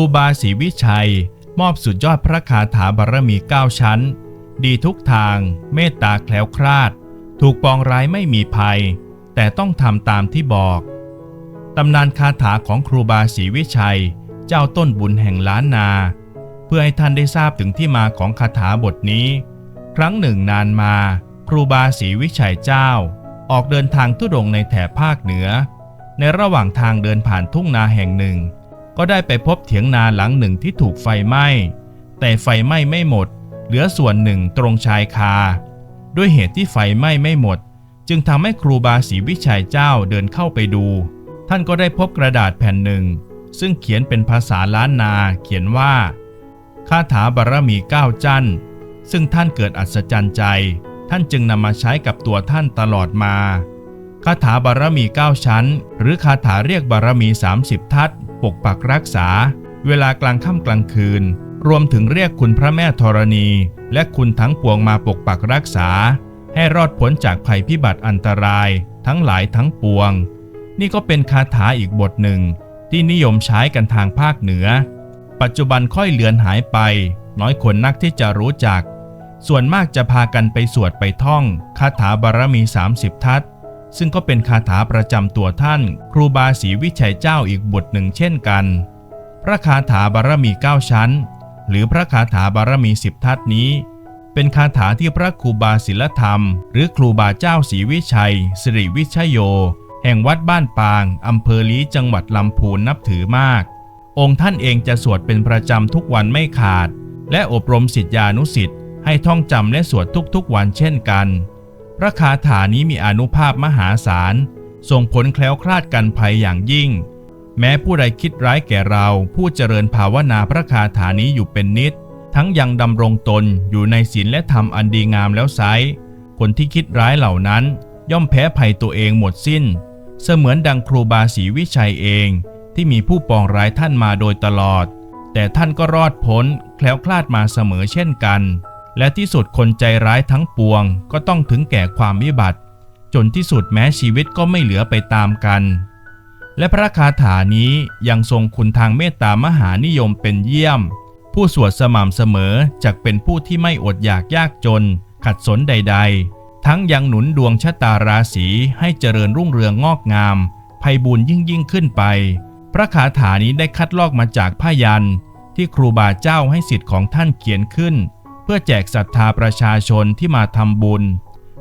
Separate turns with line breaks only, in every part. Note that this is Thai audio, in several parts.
ครูบาศรีวิชัย มอบสุดยอดพระคาถาบารมี 9 ชั้น ดีทุกทาง เมตตาแคล้วคลาด ถูกปองร้ายไม่มีภัย แต่ต้องทำตามที่บอก ตำนานคาถาของครูบาศรีวิชัย เจ้าต้นบุญแห่งล้านนา เพื่อให้ท่านได้ทราบถึงที่มาของคาถาบทนี้ ครั้งหนึ่งนานมา ครูบาศรีวิชัยเจ้า ออกเดินทางทุดงในแถบภาคเหนือ ในระหว่างทางเดินผ่านทุ่งนาแห่งหนึ่ง ก็ได้ไปพบเถียงนาหลังหนึ่งที่ถูกไฟไหม้ แต่ไฟไหม้ไม่หมด เหลือส่วนหนึ่งตรงชายคา ด้วยเหตุที่ไฟไหม้ไม่หมด จึงทำให้ครูบาศรีวิชัยเจ้าเดินเข้าไปดู ท่านก็ได้พบกระดาษแผ่นหนึ่ง ซึ่งเขียนเป็นภาษาล้านนาเขียนว่าคาถาบารมีเก้าจันซึ่งท่านเกิดอัศจรรย์ใจ ท่านจึงนำมาใช้กับตัวท่านตลอดมาคาถาบารมี 9 ชั้น หรือคาถาเรียกบารมี 30 ทัศ ปกปักรักษา เวลากลางค่ำกลางคืน รวมถึงเรียกคุณพระแม่ธรณี และคุณทั้งปวงมาปกปักรักษา ให้รอดพ้นจากภัยพิบัติอันตราย ทั้งหลายทั้งปวง นี่ก็เป็นคาถาอีกบทหนึ่ง ที่นิยมใช้กันทางภาคเหนือ ปัจจุบันค่อยเลือนหายไป น้อยคนนักที่จะรู้จัก ส่วนมากจะพากันไปสวดไปท่อง คาถาบารมี 30 ทัศ ซึ่งก็เป็นคาถาประจำตัวท่าน ครูบาศรีวิชัยเจ้าอีกบทหนึ่งเช่นกัน พระคาถาบารมี 9 ชั้น หรือพระคาถาบารมี 10 ทัศนี้ เป็นคาถาที่พระครูบาศิลธรรม หรือครูบาเจ้าศรีวิชัยสิริวิชัยโย แห่งวัดบ้านปางอำเภอลี้จังหวัดลำพูนนับถือมาก องค์ท่านเองจะสวดเป็นประจำทุกวันไม่ขาด และอบรมศิษยานุศิษย์ให้ท่องจำและสวดทุกๆวันเช่นกัน พระคาถานี้มีอนุภาพมหาศาล ส่งผลแคล้วคลาดกันภัยอย่างยิ่ง แม้ผู้ใดคิดร้ายแก่เรา ผู้เจริญภาวนาพระคาถานี้อยู่เป็นนิด ทั้งยังดำรงตนอยู่ในศีลและธรรมอันดีงามแล้วไซคนที่คิดร้ายเหล่านั้น ย่อมแพ้ภัยตัวเองหมดสิ้น เสมือนดังครูบาศรีวิชัยเอง ที่มีผู้ปองร้ายท่านมาโดยตลอด แต่ท่านก็รอดพ้นแคล้วคลาดมาเสมอเช่นกัน และที่สุดคนใจร้ายทั้งปวง ก็ต้องถึงแก่ความวิบัติ จนที่สุดแม้ชีวิตก็ไม่เหลือไปตามกัน และพระคาถานี้ยังทรงคุณทางเมตตามหานิยมเป็นเยี่ยม ผู้สวดสม่ำเสมอจักเป็นผู้ที่ไม่อดอยากยากจน ขัดสนใด ๆ ทั้งยังหนุนดวงชะตาราศีให้เจริญรุ่งเรืองงอกงามภัยบุญยิ่งยิ่งขึ้นไป พระคาถานี้ได้คัดลอกมาจากผ้ายันที่ครูบาเจ้าให้สิทธิ์ของท่านเขียนขึ้น พื่อแจกศรัทธาประชาชนที่มาทำบุญ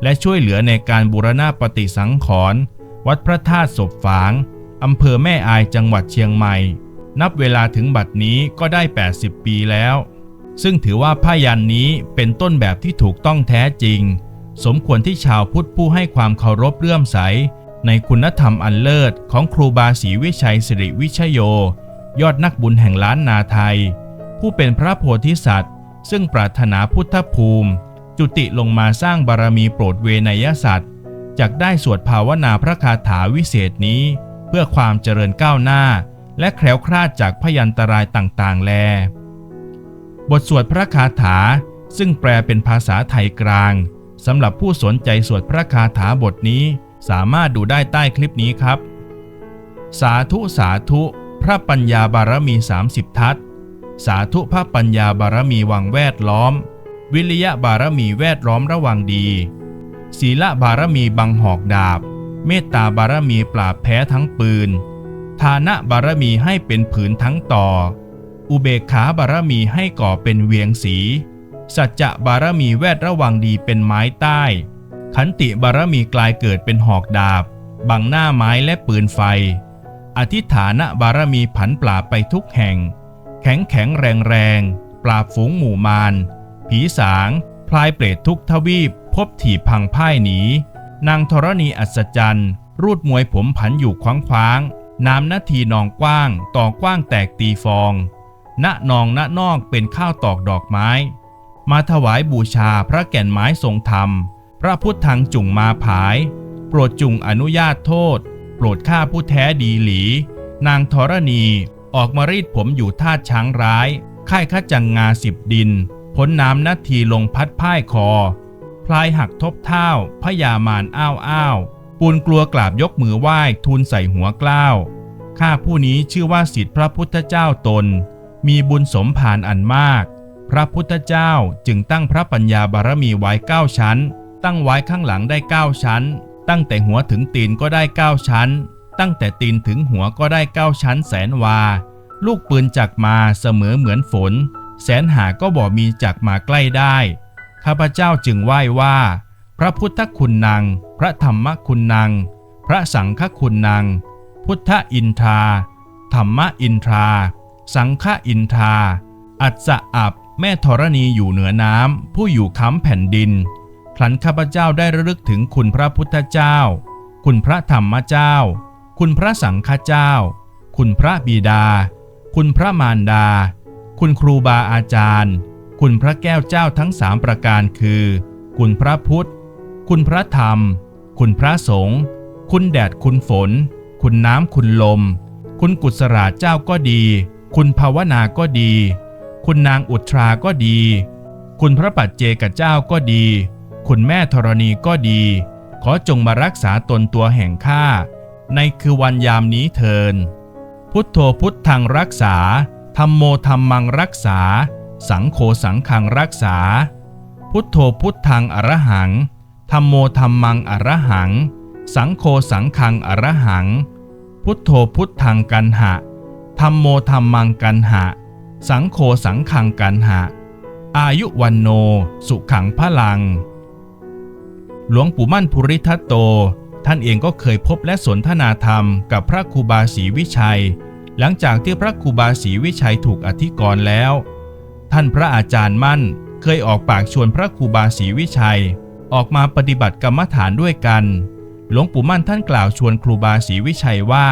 และช่วยเหลือในการบูรณะปฏิสังขรณ์วัดพระธาตุศพฝางอำเภอแม่อายจังหวัดเชียงใหม่ นับเวลาถึงบัดนี้ก็ได้ 80 ปีแล้ว ซึ่งถือว่าผ้ายันนี้เป็นต้นแบบที่ถูกต้องแท้จริง สมควรที่ชาวพุทธผู้ให้ความเคารพเลื่อมใส ในคุณธรรมอันเลิศของครูบาศรีวิชัยสิริวิชโย ยอดนักบุญแห่งล้านนาไทย ผู้เป็นพระโพธิสัตว์ ซึ่งปรารถนาพุทธภูมิ จุติลงมาสร้างบารมีโปรดเวนยสัตว์จากได้สวดภาวนาพระคาถาวิเศษนี้ เพื่อความเจริญก้าวหน้า และแคล้วคลาดจากพยันตรายต่างๆ แล บทสวดพระคาถาซึ่งแปลเป็นภาษาไทยกลางสำหรับผู้สนใจสวดพระคาถาบทนี้ สามารถดูได้ใต้คลิปนี้ครับ สาธุสาธุ พระปัญญาบารมี 30 ทัศ สาธุพระปัญญาบารมีวังแวดล้อม วิริยะบารมีแวดล้อมระวังดี ศีลบารมีบังหอกดาบ เมตตาบารมีปราบแพ้ทั้งปืนทานะบารมีให้เป็นผืนทั้งต่อ อุเบกขาบารมีให้ก่อเป็นเวียงสี สัจจะบารมีแวดระวังดีเป็นไม้ใต้ ขันติบารมีกลายเกิดเป็นหอกดาบ บังหน้าไม้และปืนไฟ อธิฐานะบารมีผันปราบไปทุกแห่ง แข็งแข็งแรงแรงปราบฝูงหมู่มาร ผีสาง พลายเปรตทุกทวีป พบถีบพังพ่ายหนี นางธรณีอัศจรรย์ รูดมวยผมผันอยู่คว้างคว้างน้ำนาทีนองกว้าง ต่อกว้างแตกตีฟอง ณนองณนอกเป็นข้าวตอกดอกไม้ มาถวายบูชาพระแก่นไม้ทรงธรรม พระพุทธังจุงมาผาย โปรดจุงอนุญาตโทษ โปรดฆ่าผู้แท้ดีหลี นางธรณี ออกมารีดผมอยู่ท่าช้างร้าย ค่ายขจังงาสิบดิน พ้นน้ำนาทีลงพัดพ่ายคอ พลายหักทบเท้าพญามารอ้าวอ้าวปูนกลัวกราบยกมือไหว้ทูลใส่หัวกล้าว ข้าผู้นี้ชื่อว่าสิทธิพระพุทธเจ้าตน มีบุญสมผานอันมาก พระพุทธเจ้าจึงตั้งพระปัญญาบารมีไว้เก้าชั้น ตั้งไว้ข้างหลังได้เก้าชั้น ตั้งแต่หัวถึงตีนก็ได้เก้าชั้น ตั้งแต่ตีนถึงหัวก็ได้เก้าชั้นแสนวา ลูกปืนจักมาเสมอเหมือนฝน แสนหาก็บ่มีจักมาใกล้ได้ ข้าพเจ้าจึงไหว้ว่า พระพุทธคุณนางพระธรรมคุณนางพระสังฆคุณนางพุทธอินทรา ธรรมอินทรา สังฆอินทรา อัศอับแม่ธรณีอยู่เหนือน้ำผู้อยู่ค้ำแผ่นดินครั้นข้าพเจ้าได้ระลึกถึงคุณพระพุทธเจ้า คุณพระธรรมเจ้า คุณพระสังฆเจ้า คุณพระบิดา คุณพระมารดา คุณครูบาอาจารย์ คุณพระแก้วเจ้าทั้งสามประการคือ คุณพระพุทธ คุณพระธรรม คุณพระสงฆ์คุณแดดคุณฝน คุณน้ำคุณลม คุณกุศราเจ้าก็ดี คุณภาวนาก็ดี คุณนางอุทราก็ดี คุณพระปัจเจกเจ้าก็ดี คุณแม่ธรณีก็ดี ขอจงมารักษาตนตัวแห่งข้า ในคือวันยามนี้เทิน พุทโธพุทธังรักษาธรรมโมธรรมังรักษา สังโฆสังฆังรักษา พุทโธพุทธังอรหังธรรมโมธรรมังอรหัง สังโฆสังฆังอรหัง พุทโธพุทธังกันหะธรรมโมธรรมังกันหะ สังโฆสังฆังกันหะ อายุวันโน สุขังพลัง หลวงปู่มั่นภูริทัตโต ท่านเองก็เคยพบและสนทนาธรรมกับพระครูบาศรีวิชัย หลังจากที่พระครูบาศรีวิชัยถูกอธิกรณ์แล้ว ท่านพระอาจารย์มั่นเคยออกปากชวนพระครูบาศรีวิชัย ออกมาปฏิบัติกรรมฐานด้วยกัน หลวงปู่มั่นท่านกล่าวชวนครูบาศรีวิชัยว่า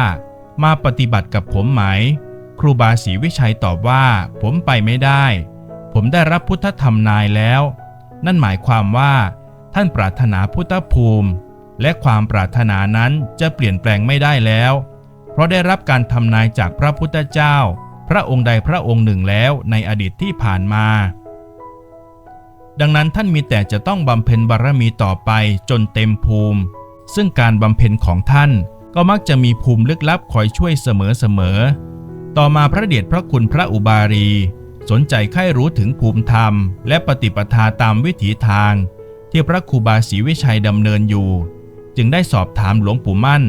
มาปฏิบัติกับผมไหม ครูบาศรีวิชัยตอบว่า ผมไปไม่ได้ ผมได้รับพุทธธรรมนายแล้ว นั่นหมายความว่า ท่านปรารถนาพุทธภูมิ และความปรารถนานั้นจะเปลี่ยนแปลงไม่ได้แล้ว เพราะได้รับการทำนายจากพระพุทธเจ้า พระองค์ใดพระองค์หนึ่งแล้วในอดีตที่ผ่านมา ดังนั้นท่านมีแต่จะต้องบำเพ็ญบารมีต่อไปจนเต็มภูมิ ซึ่งการบำเพ็ญของท่านก็มักจะมีภูมิลึกลับคอยช่วยเสมอๆ ต่อมาพระเดชพระคุณพระอุบารีสนใจใคร่รู้ถึงภูมิธรรม และปฏิปทาตามวิถีทาง ที่พระครูบาศรีวิชัยดำเนินอยู่ จึงได้สอบถามหลวงปู่มั่น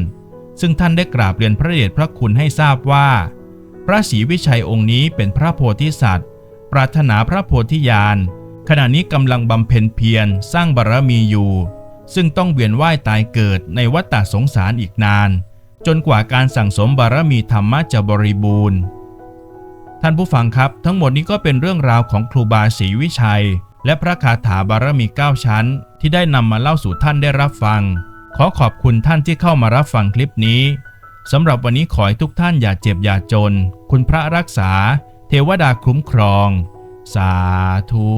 ซึ่งท่านได้กราบเรียนพระเดชพระคุณให้ทราบว่า พระศรีวิชัยองค์นี้เป็นพระโพธิสัตว์ ปรารถนาพระโพธิญาณขณะนี้กำลังบำเพ็ญเพียรสร้างบารมีอยู่ ซึ่งต้องเวียนว่ายตายเกิดในวัฏฏะสงสารอีกนาน จนกว่าการสั่งสมบารมีธรรมะจะบริบูรณ์ ท่านผู้ฟังครับทั้งหมดนี้ก็เป็นเรื่องราวของครูบาศรีวิชัย และพระคาถาบารมี 9 ชั้น ที่ได้นำมาเล่าสู่ท่านได้รับฟัง ขอขอบคุณท่านที่เข้ามารับฟังคลิปนี้สำหรับวันนี้ขอให้ทุกท่านอย่าเจ็บอย่าจน คุณพระรักษา เทวดาคุ้มครอง สาธุ